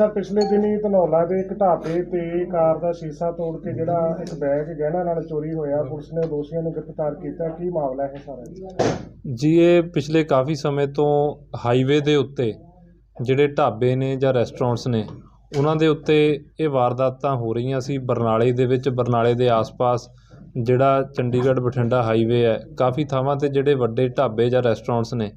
Sir ਪਿਛਲੇ ਦਿਨੀ ਧਨੌਲਾ ਦੇ ਇੱਕ ਢਾਬੇ ਤੇ ਕਾਰ ਦਾ ਸ਼ੀਸ਼ਾ ਤੋੜ ਕੇ ਜਿਹੜਾ ਇੱਕ ਬੈਗ ਗਹਿਣਾ ਨਾਲ ਚੋਰੀ ਹੋਇਆ। ਪੁਲਿਸ ਨੇ ਦੋਸ਼ੀਆਂ ਨੂੰ ਗ੍ਰਿਫਤਾਰ ਕੀਤਾ। ਕੀ ਮਾਮਲਾ ਹੈ ਸਾਰਾ? ਜੀ, ਇਹ ਪਿਛਲੇ ਕਾਫੀ ਸਮੇਂ ਤੋਂ ਹਾਈਵੇ ਦੇ ਉੱਤੇ ਜਿਹੜੇ ਢਾਬੇ ਨੇ ਜਾਂ ਰੈਸਟੋਰੈਂਟਸ ਨੇ, ਉਹਨਾਂ ਦੇ ਉੱਤੇ ਇਹ ਵਾਰਦਾਤਾਂ ਹੋ ਰਹੀਆਂ ਸੀ। ਬਰਨਾਲੇ ਦੇ ਵਿੱਚ, ਬਰਨਾਲੇ ਦੇ ਆਸ-ਪਾਸ ਜਿਹੜਾ ਚੰਡੀਗੜ੍ਹ ਬਠਿੰਡਾ ਹਾਈਵੇ ਹੈ, ਕਾਫੀ ਥਾਵਾਂ ਤੇ ਜਿਹੜੇ ਵੱਡੇ ਢਾਬੇ ਜਾਂ ਰੈਸਟੋਰੈਂਟਸ ਨੇ,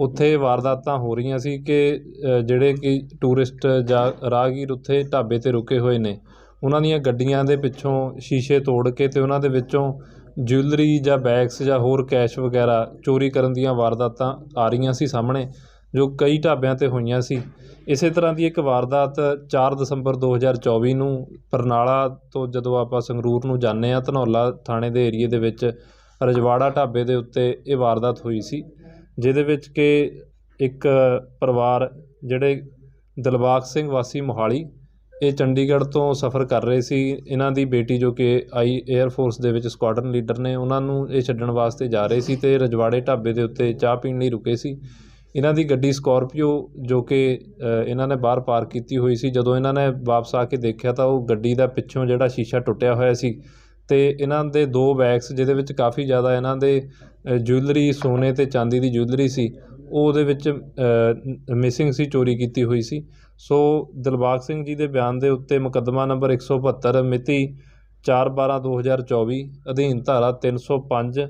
ਉੱਥੇ ਵਾਰਦਾਤਾਂ ਹੋ ਰਹੀਆਂ ਸੀ ਕਿ ਜਿਹੜੇ ਕਿ ਟੂਰਿਸਟ ਜਾਂ ਰਾਹਗੀਰ ਉੱਥੇ ਢਾਬੇ ਤੇ ਰੁਕੇ ਹੋਏ ਨੇ। ਉਹਨਾਂ ਦੀਆਂ ਗੱਡੀਆਂ ਦੇ ਪਿੱਛੋਂ ਸ਼ੀਸ਼ੇ ਤੋੜ ਕੇ ਅਤੇ ਉਹਨਾਂ ਦੇ ਵਿੱਚੋਂ ਜੁਐਲਰੀ ਜਾਂ ਬੈਗਸ ਜਾਂ ਹੋਰ ਕੈਸ਼ ਵਗੈਰਾ ਚੋਰੀ ਕਰਨ ਦੀਆਂ ਵਾਰਦਾਤਾਂ ਆ ਰਹੀਆਂ ਸੀ ਸਾਹਮਣੇ। ਜੋ ਕਈ ਢਾਬਿਆਂ ਤੇ ਹੋਈਆਂ ਸੀ। ਇਸੇ ਤਰ੍ਹਾਂ ਦੀ ਇੱਕ ਵਾਰਦਾਤ 4 ਦਸੰਬਰ 2024 ਨੂੰ ਬਰਨਾਲਾ ਤੋਂ ਜਦੋਂ ਆਪਾਂ ਸੰਗਰੂਰ ਨੂੰ ਜਾਂਦੇ ਹਾਂ, ਧਨੌਲਾ ਥਾਣੇ ਦੇ ਏਰੀਏ ਦੇ ਵਿੱਚ ਰਜਵਾੜਾ ਢਾਬੇ ਦੇ ਉੱਤੇ ਇਹ ਵਾਰਦਾਤ ਹੋਈ ਸੀ, ਜਿਹਦੇ ਵਿੱਚ ਕਿ ਇੱਕ ਪਰਿਵਾਰ ਜਿਹੜੇ ਦਿਲਬਾਗ ਸਿੰਘ ਵਾਸੀ ਮੋਹਾਲੀ, ਇਹ ਚੰਡੀਗੜ੍ਹ ਤੋਂ ਸਫ਼ਰ ਕਰ ਰਹੇ ਸੀ। ਇਹਨਾਂ ਦੀ ਬੇਟੀ ਜੋ ਕਿ ਆਈ 에ਅਰ ਫੋਰਸ ਦੇ ਵਿੱਚ ਸਕੁਆਡਰਨ ਲੀਡਰ ਨੇ, ਉਹਨਾਂ ਨੂੰ ਇਹ ਛੱਡਣ ਵਾਸਤੇ ਜਾ ਰਹੇ ਸੀ ਤੇ ਰਜਵਾੜੇ ਢਾਬੇ ਦੇ ਉੱਤੇ ਚਾਹ ਪੀਣ ਲਈ ਰੁਕੇ ਸੀ। ਇਹਨਾਂ ਦੀ ਗੱਡੀ ਸਕੋਰਪੀਓ ਜੋ ਕਿ ਇਹਨਾਂ ਨੇ ਬਾਹਰ ਪਾਰਕ ਕੀਤੀ ਹੋਈ ਸੀ। ਜਦੋਂ ਇਹਨਾਂ ਨੇ ਵਾਪਸ ਆ ਕੇ ਦੇਖਿਆ ਤਾਂ ਉਹ ਗੱਡੀ ਦਾ ਪਿੱਛੋਂ ਜਿਹੜਾ ਸ਼ੀਸ਼ਾ ਟੁੱਟਿਆ ਹੋਇਆ ਸੀ ਅਤੇ ਇਹਨਾਂ ਦੇ ਦੋ ਬੈਗਸ, ਜਿਹਦੇ ਵਿੱਚ ਕਾਫੀ ਜ਼ਿਆਦਾ ਇਹਨਾਂ ਦੇ ਜੁਐਲਰੀ, ਸੋਨੇ ਤੇ ਚਾਂਦੀ ਦੀ ਜੁਐਲਰੀ ਸੀ, ਉਹ ਉਹਦੇ ਵਿੱਚ ਮਿਸਿੰਗ ਸੀ, ਚੋਰੀ ਕੀਤੀ ਹੋਈ ਸੀ। ਸੋ ਦਿਲਬਾਗ ਸਿੰਘ ਜੀ ਦੇ ਬਿਆਨ ਦੇ ਉੱਤੇ ਮੁਕੱਦਮਾ ਨੰਬਰ 172 ਮਿਤੀ 4/12/2024 ਅਧੀਨ ਧਾਰਾ 305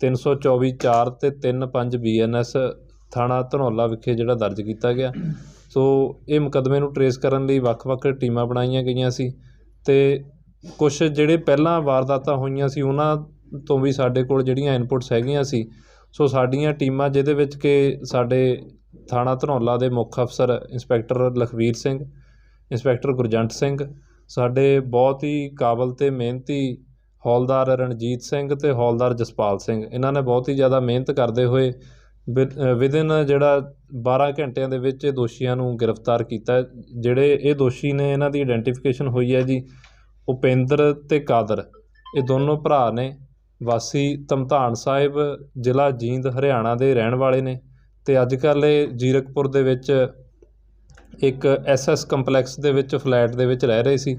324 4 ਤੇ 35 ਬੀਐਨਐਸ ਥਾਣਾ ਧਨੌਲਾ ਵਿਖੇ ਜਿਹੜਾ ਦਰਜ ਕੀਤਾ ਗਿਆ। ਸੋ ਇਹ ਮੁਕੱਦਮੇ ਨੂੰ ਟਰੇਸ ਕਰਨ ਲਈ ਵੱਖ-ਵੱਖ ਟੀਮਾਂ ਬਣਾਈਆਂ ਗਈਆਂ ਸੀ ਤੇ ਕੁਝ ਜਿਹੜੇ ਪਹਿਲਾਂ ਵਾਰਦਾਤਾਂ ਹੋਈਆਂ ਸੀ, ਉਹਨਾਂ ਤੋਂ ਵੀ ਸਾਡੇ ਕੋਲ ਜਿਹੜੀਆਂ ਇਨਪੁਟਸ ਹੈਗੀਆਂ ਸੀ, ਸੋ ਸਾਡੀਆਂ ਟੀਮਾਂ ਜਿਹਦੇ ਵਿੱਚ ਕਿ ਸਾਡੇ ਥਾਣਾ ਧਨੌਲਾ ਦੇ ਮੁੱਖ ਅਫਸਰ ਇੰਸਪੈਕਟਰ ਲਖਵੀਰ ਸਿੰਘ, ਇੰਸਪੈਕਟਰ ਗੁਰਜੰਟ ਸਿੰਘ, ਸਾਡੇ ਬਹੁਤ ਹੀ ਕਾਬਲ ਤੇ ਮਿਹਨਤੀ ਹੌਲਦਾਰ ਰਣਜੀਤ ਸਿੰਘ ਤੇ ਹੌਲਦਾਰ ਜਸਪਾਲ ਸਿੰਘ, ਇਹਨਾਂ ਨੇ ਬਹੁਤ ਹੀ ਜ਼ਿਆਦਾ ਮਿਹਨਤ ਕਰਦੇ ਹੋਏ ਵਿਦਿਨ ਜਿਹੜਾ 12 ਘੰਟਿਆਂ ਦੇ ਵਿੱਚ ਇਹ ਦੋਸ਼ੀਆਂ ਨੂੰ ਗ੍ਰਿਫਤਾਰ ਕੀਤਾ। ਜਿਹੜੇ ਇਹ ਦੋਸ਼ੀ ਨੇ, ਇਹਨਾਂ ਦੀ ਆਇਡੈਂਟੀਫਿਕੇਸ਼ਨ ਹੋਈ ਹੈ ਜੀ, ਉਪੇਂਦਰ ਅਤੇ ਕਾਦਰ। ਇਹ ਦੋਨੋਂ ਭਰਾ ਨੇ, ਵਾਸੀ ਧਮਧਾਨ ਸਾਹਿਬ, ਜ਼ਿਲ੍ਹਾ ਜੀਂਦ, ਹਰਿਆਣਾ ਦੇ ਰਹਿਣ ਵਾਲੇ ਨੇ ਤੇ ਅੱਜ ਕੱਲ੍ਹ ਇਹ ਜੀਰਕਪੁਰ ਦੇ ਵਿੱਚ ਇੱਕ ਐਸਐਸ ਕੰਪਲੈਕਸ ਦੇ ਵਿੱਚ ਫਲੈਟ ਦੇ ਵਿੱਚ ਰਹਿ ਰਹੇ ਸੀ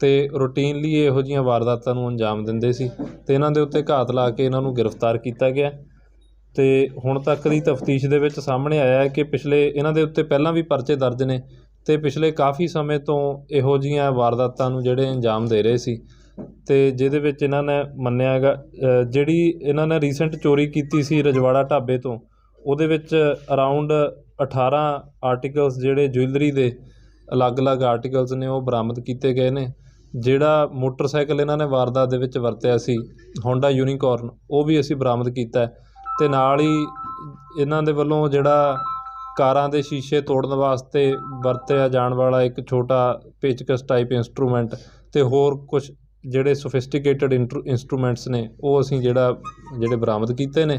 ਤੇ ਰੂਟੀਨਲੀ ਇਹੋ ਜਿਹੀਆਂ ਵਾਰਦਾਤਾਂ ਨੂੰ ਅੰਜਾਮ ਦਿੰਦੇ ਸੀ ਤੇ ਇਹਨਾਂ ਦੇ ਉੱਤੇ ਘਾਤ ਲਾ ਕੇ ਇਹਨਾਂ ਨੂੰ ਗ੍ਰਿਫਤਾਰ ਕੀਤਾ ਗਿਆ। ਤੇ ਹੁਣ ਤੱਕ ਦੀ ਤਫਤੀਸ਼ ਦੇ ਵਿੱਚ ਸਾਹਮਣੇ ਆਇਆ ਹੈ ਕਿ ਪਿਛਲੇ ਇਹਨਾਂ ਦੇ ਉੱਤੇ ਪਹਿਲਾਂ ਵੀ ਪਰਚੇ ਦਰਜ ਨੇ ਤੇ ਪਿਛਲੇ ਕਾਫੀ ਸਮੇਂ ਤੋਂ ਇਹੋ ਜਿਹੀਆਂ ਵਾਰਦਾਤਾਂ ਨੂੰ ਜਿਹੜੇ ਅੰਜਾਮ ਦੇ ਰਹੇ ਸੀ ਤੇ ਜਿਹਦੇ ਵਿੱਚ ਇਹਨਾਂ ਨੇ ਮੰਨਿਆ ਹੈਗਾ ਜਿਹੜੀ ਇਹਨਾਂ ਨੇ ਰੀਸੈਂਟ ਚੋਰੀ ਕੀਤੀ ਸੀ ਰਜਵਾੜਾ ਢਾਬੇ ਤੋਂ, ਉਹਦੇ ਵਿੱਚ ਅਰਾਊਂਡ 18 ਆਰਟੀਕਲਸ ਜਿਹੜੇ ਜੁਐਲਰੀ ਦੇ ਅਲੱਗ-ਅਲੱਗ ਆਰਟੀਕਲਸ ਨੇ ਉਹ ਬਰਾਮਦ ਕੀਤੇ ਗਏ ਨੇ, ਜਿਹੜਾ ਮੋਟਰਸਾਈਕਲ ਇਹਨਾਂ ਨੇ ਵਾਰਦਾਤ ਦੇ ਵਿੱਚ ਵਰਤਿਆ ਸੀ ਹੋਂਡਾ ਯੂਨੀਕੋਰਨ ਉਹ ਵੀ ਅਸੀਂ ਬਰਾਮਦ ਕੀਤਾ ਹੈ। ਤੇ ਨਾਲ ਹੀ ਇਹਨਾਂ ਦੇ ਵੱਲੋਂ ਜਿਹੜਾ ਕਾਰਾਂ ਦੇ ਸ਼ੀਸ਼ੇ ਤੋੜਨ ਵਾਸਤੇ ਵਰਤਿਆ ਜਾਣ ਵਾਲਾ ਇੱਕ ਛੋਟਾ ਪੇਚਕਸ ਟਾਈਪ ਇਨਸਟਰੂਮੈਂਟ ਤੇ ਹੋਰ ਕੁਝ ਜਿਹੜੇ ਸੋਫਿਸਟੀਕੇਟਡ ਇਨਸਟਰੂਮੈਂਟਸ ਨੇ, ਉਹ ਅਸੀਂ ਜਿਹੜਾ, ਜਿਹੜੇ ਬਰਾਮਦ ਕੀਤੇ ਨੇ।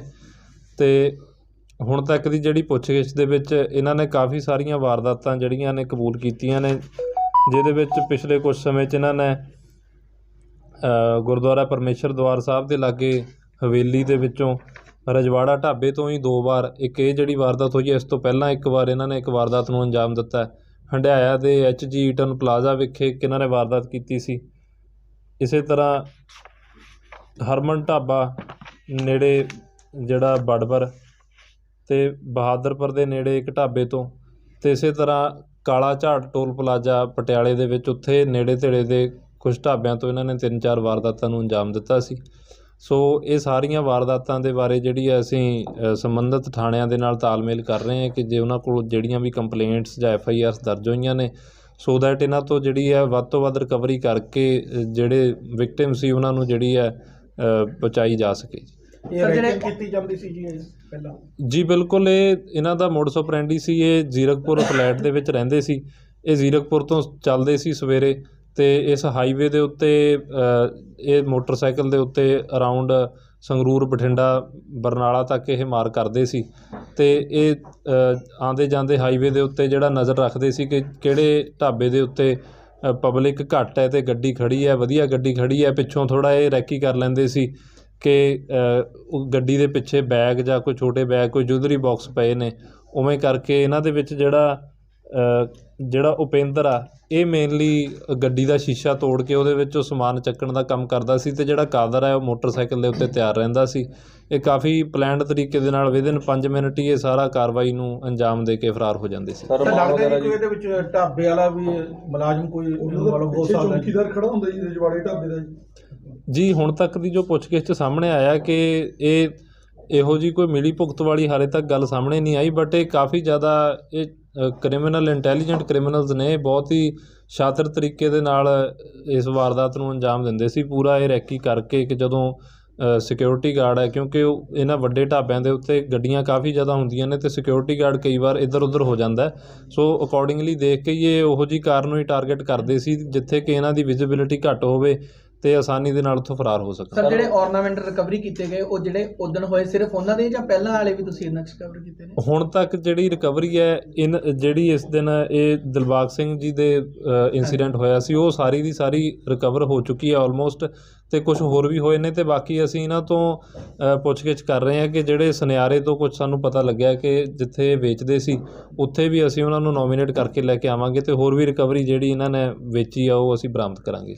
ਤੇ ਹੁਣ ਤੱਕ ਦੀ ਜਿਹੜੀ ਪੁੱਛਗਿੱਛ ਦੇ ਵਿੱਚ ਇਹਨਾਂ ਨੇ ਕਾਫੀ ਸਾਰੀਆਂ ਵਾਰਦਾਤਾਂ ਜਿਹੜੀਆਂ ਨੇ ਕਬੂਲ ਕੀਤੀਆਂ ਨੇ, ਜਿਹਦੇ ਵਿੱਚ ਪਿਛਲੇ ਕੁਝ ਸਮੇਂ 'ਚ ਇਹਨਾਂ ਨੇ ਗੁਰਦੁਆਰਾ ਪਰਮੇਸ਼ਰ ਦਵਾਰ ਸਾਹਿਬ ਦੇ ਲਾਗੇ ਹਵੇਲੀ ਦੇ ਵਿੱਚੋਂ ਰਜਵਾੜਾ ਢਾਬੇ ਤੋਂ ਹੀ ਦੋ ਵਾਰ, ਇੱਕ ਇਹ ਜਿਹੜੀ ਵਾਰਦਾਤ ਹੋਈ ਹੈ, ਇਸ ਤੋਂ ਪਹਿਲਾਂ ਇੱਕ ਵਾਰ ਇਹਨਾਂ ਨੇ ਇੱਕ ਵਾਰਦਾਤ ਨੂੰ ਅੰਜਾਮ ਦਿੱਤਾ ਹੈ। ਹੰਡਿਆਇਆ ਦੇ ਐਚਜੀ ਈਟਨ ਪਲਾਜ਼ਾ ਵਿਖੇ ਇੱਕ ਇਹਨਾਂ ਨੇ ਵਾਰਦਾਤ ਕੀਤੀ ਸੀ। ਇਸੇ ਤਰ੍ਹਾਂ ਹਰਮਨ ਢਾਬਾ ਨੇੜੇ ਜਿਹੜਾ ਬੜਬਰ ਤੇ ਬਹਾਦਰਪੁਰ ਦੇ ਨੇੜੇ ਇੱਕ ਢਾਬੇ ਤੋਂ ਤੇ ਇਸੇ ਤਰ੍ਹਾਂ ਕਾਲਾ ਝਾੜ ਟੋਲ ਪਲਾਜ਼ਾ ਪਟਿਆਲੇ ਦੇ ਵਿੱਚ ਉੱਥੇ ਨੇੜੇ ਤੇੜੇ ਦੇ ਕੁਝ ਢਾਬਿਆਂ ਤੋਂ ਇਹਨਾਂ ਨੇ ਤਿੰਨ ਚਾਰ ਵਾਰਦਾਤਾਂ ਨੂੰ ਅੰਜਾਮ ਦਿੱਤਾ ਸੀ। ਸੋ ਇਹ ਸਾਰੀਆਂ ਵਾਰਦਾਤਾਂ ਦੇ ਬਾਰੇ ਜਿਹੜੀ ਹੈ ਅਸੀਂ ਸੰਬੰਧਿਤ ਥਾਣਿਆਂ ਦੇ ਨਾਲ ਤਾਲਮੇਲ ਕਰ ਰਹੇ ਹਾਂ ਕਿ ਜੇ ਉਹਨਾਂ ਕੋਲ ਜਿਹੜੀਆਂ ਵੀ ਕੰਪਲੇਂਟਸ ਜਾਂ ਐਫ ਆਈ ਆਰਸ ਦਰਜ ਹੋਈਆਂ ਨੇ ਸੋ ਦੈਟ ਇਹਨਾਂ ਤੋਂ ਜਿਹੜੀ ਹੈ ਵੱਧ ਤੋਂ ਵੱਧ ਰਿਕਵਰੀ ਕਰਕੇ ਜਿਹੜੇ ਵਿਕਟਿਮ ਸੀ ਉਹਨਾਂ ਨੂੰ ਜਿਹੜੀ ਹੈ ਬਚਾਈ ਜਾ ਸਕੇ। ਇਹ ਰੈਕਿੰਗ ਕੀਤੀ ਜਾਂਦੀ ਸੀ ਜੀ ਇਹ ਪਹਿਲਾਂ? ਜੀ ਬਿਲਕੁਲ ਇਹ ਇਹਨਾਂ ਦਾ ਮੋਡਸ ਆਪਰੈਂਡੀ ਸੀ ਇਹ ਜ਼ੀਰਕਪੁਰ ਫਲੈਟ ਦੇ ਵਿੱਚ ਰਹਿੰਦੇ ਸੀ। ਇਹ ਜ਼ੀਰਕਪੁਰ ਤੋਂ ਚੱਲਦੇ ਸੀ ਸਵੇਰੇ। ਅਤੇ ਇਸ ਹਾਈਵੇ ਦੇ ਉੱਤੇ ਇਹ ਮੋਟਰਸਾਈਕਲ ਦੇ ਉੱਤੇ ਅਰਾਊਂਡ ਸੰਗਰੂਰ, ਬਠਿੰਡਾ, ਬਰਨਾਲਾ ਤੱਕ ਇਹ ਮਾਰ ਕਰਦੇ ਸੀ। ਅਤੇ ਇਹ ਆਉਂਦੇ ਜਾਂਦੇ ਹਾਈਵੇ ਦੇ ਉੱਤੇ ਜਿਹੜਾ ਨਜ਼ਰ ਰੱਖਦੇ ਸੀ ਕਿ ਕਿਹੜੇ ਢਾਬੇ ਦੇ ਉੱਤੇ ਪਬਲਿਕ ਘੱਟ ਹੈ ਅਤੇ ਗੱਡੀ ਖੜੀ ਹੈ, ਵਧੀਆ ਗੱਡੀ ਖੜੀ ਹੈ, ਪਿੱਛੋਂ ਥੋੜ੍ਹਾ ਇਹ ਰੈਕੀ ਕਰ ਲੈਂਦੇ ਸੀ ਕਿ ਉਹ ਗੱਡੀ ਦੇ ਪਿੱਛੇ ਬੈਗ ਜਾਂ ਕੋਈ ਛੋਟੇ ਬੈਗ ਕੋਈ ਜੁਦਰੀ ਬਾਕਸ ਪਏ ਨੇ। ਉਵੇਂ ਕਰਕੇ ਇਹਨਾਂ ਦੇ ਵਿੱਚ ਜਿਹੜਾ ਜਿਹੜਾ ਉਪੇਂਦਰ ਆ ਇਹ ਮੇਨਲੀ ਗੱਡੀ ਦਾ ਸ਼ੀਸ਼ਾ ਤੋੜ ਕੇ ਉਹਦੇ ਵਿੱਚੋਂ ਸਮਾਨ ਚੱਕਣ ਦਾ ਕੰਮ ਕਰਦਾ ਸੀ ਤੇ ਜਿਹੜਾ ਕਾਦਰ ਹੈ ਉਹ ਮੋਟਰਸਾਈਕਲ ਦੇ ਉੱਤੇ ਤਿਆਰ ਰਹਿੰਦਾ ਸੀ। ਇਹ ਕਾਫੀ ਪਲਾਨਡ ਤਰੀਕੇ ਦੇ ਨਾਲ ਵਿਦਿਨ 5 ਮਿੰਟ ਹੀ ਇਹ ਸਾਰਾ ਕਾਰਵਾਈ ਨੂੰ ਅੰਜਾਮ ਦੇ ਕੇ ਫਰਾਰ ਹੋ ਜਾਂਦੇ ਸੀ। ਤਾਂ ਲੱਗਦਾ ਕੋਈ ਇਹਦੇ ਵਿੱਚ ਢਾਬੇ ਵਾਲਾ ਵੀ ਮੁਲਾਜ਼ਮ ਕੋਈ ਮਤਲਬ ਹੋ ਸਕਦਾ ਜੀ। ਚੌਕੀਦਾਰ ਖੜਾ ਹੁੰਦਾ ਜੀ ਰਜਵਾੜੇ ਢਾਬੇ ਦਾ ਜੀ। ਜੀ ਹੁਣ ਤੱਕ ਦੀ ਜੋ ਪੁੱਛਗਿੱਛ ਸਾਹਮਣੇ ਆਇਆ ਕਿ ਇਹ ਇਹੋ ਜੀ ਕੋਈ ਮਿਲੀ ਭੁਗਤ ਵਾਲੀ ਹਾਲੇ ਤੱਕ ਗੱਲ ਸਾਹਮਣੇ ਨਹੀਂ ਆਈ ਬਟ ਇਹ ਕਾਫੀ ਜ਼ਿਆਦਾ ਇਹ ਕ੍ਰਿਮੀਨਲ ਇੰਟੈਲੀਜੈਂਟ ਕ੍ਰਿਮੀਨਲਸ ਨੇ ਬਹੁਤ ਹੀ ਸ਼ਾਤਰ ਤਰੀਕੇ ਦੇ ਨਾਲ ਇਸ ਵਾਰਦਾਤ ਨੂੰ ਅੰਜਾਮ ਦਿੰਦੇ ਸੀ। ਪੂਰਾ ਇਹ ਰੈਕੀ ਕਰਕੇ ਕਿ ਜਦੋਂ ਸਿਕਿਉਰਿਟੀ ਗਾਰਡ ਹੈ, ਕਿਉਂਕਿ ਉਹ ਇਹਨਾਂ ਵੱਡੇ ਢਾਬਿਆਂ ਦੇ ਉੱਤੇ ਗੱਡੀਆਂ ਕਾਫੀ ਜ਼ਿਆਦਾ ਹੁੰਦੀਆਂ ਨੇ ਤੇ ਸਿਕਿਉਰਿਟੀ ਗਾਰਡ ਕਈ ਵਾਰ ਇੱਧਰ ਉੱਧਰ ਹੋ ਜਾਂਦਾ ਸੋ ਅਕੋਰਡਿੰਗਲੀ ਦੇਖ ਕੇ ਹੀ ਇਹ ਉਹੋ ਜੀ ਕਾਰ ਨੂੰ ਹੀ ਟਾਰਗੇਟ ਕਰਦੇ ਸੀ, ਜਿੱਥੇ ਕਿ ਇਹਨਾਂ ਦੀ ਵਿਜ਼ਿਬਿਲਿਟੀ ਘੱਟ ਹੋਵੇ। ਤੇ ਆਸਾਨੀ ਦੇ ਨਾਲ ਉੱਥੋਂ ਫਰਾਰ ਹੋ ਸਕਣ। ਸਰ ਜਿਹੜੇ ornament ਰਿਕਵਰੀ ਕੀਤੇ ਗਏ ਉਹ ਜਿਹੜੇ ਉਦਣ ਹੋਏ ਸਿਰਫ ਉਹਨਾਂ ਦੇ ਜਾਂ ਪਹਿਲਾਂ ਵਾਲੇ ਵੀ ਤੁਸੀਂ ਇਹਨਾਂ ਚ ਰਿਕਵਰ ਕੀਤੇ ਨੇ? ਹੁਣ ਤੱਕ ਜਿਹੜੀ ਰਿਕਵਰੀ ਹੈ ਇਨ ਜਿਹੜੀ ਇਸ ਦਿਨ ਇਹ ਦਿਲਬਾਗ ਸਿੰਘ ਜੀ ਦੇ ਇਨਸੀਡੈਂਟ ਹੋਇਆ ਸੀ ਉਹ ਸਾਰੀ ਦੀ ਸਾਰੀ ਰਿਕਵਰ ਹੋ ਚੁੱਕੀ ਹੈ ਆਲਮੋਸਟ ਤੇ ਕੁਝ ਹੋਰ ਵੀ ਹੋਏ ਨੇ ਤੇ ਬਾਕੀ ਅਸੀਂ ਇਹਨਾਂ ਤੋਂ ਪੁੱਛਗਿੱਛ ਕਰ ਰਹੇ ਹਾਂ ਕਿ ਜਿਹੜੇ ਸੁਨਿਆਰੇ ਤੋਂ ਕੁਝ ਸਾਨੂੰ ਪਤਾ ਲੱਗਿਆ ਕਿ ਜਿੱਥੇ ਵੇਚਦੇ ਸੀ ਉੱਥੇ ਵੀ ਅਸੀਂ ਉਹਨਾਂ ਨੂੰ ਨੋਮੀਨੇਟ ਕਰਕੇ ਲੈ ਕੇ ਆਵਾਂਗੇ ਤੇ ਹੋਰ ਵੀ ਰਿਕਵਰੀ ਜਿਹੜੀ ਇਹਨਾਂ ਨੇ ਵੇਚੀ ਆ ਉਹ ਅਸੀਂ ਬਰਾਮਦ ਕਰਾਂਗੇ।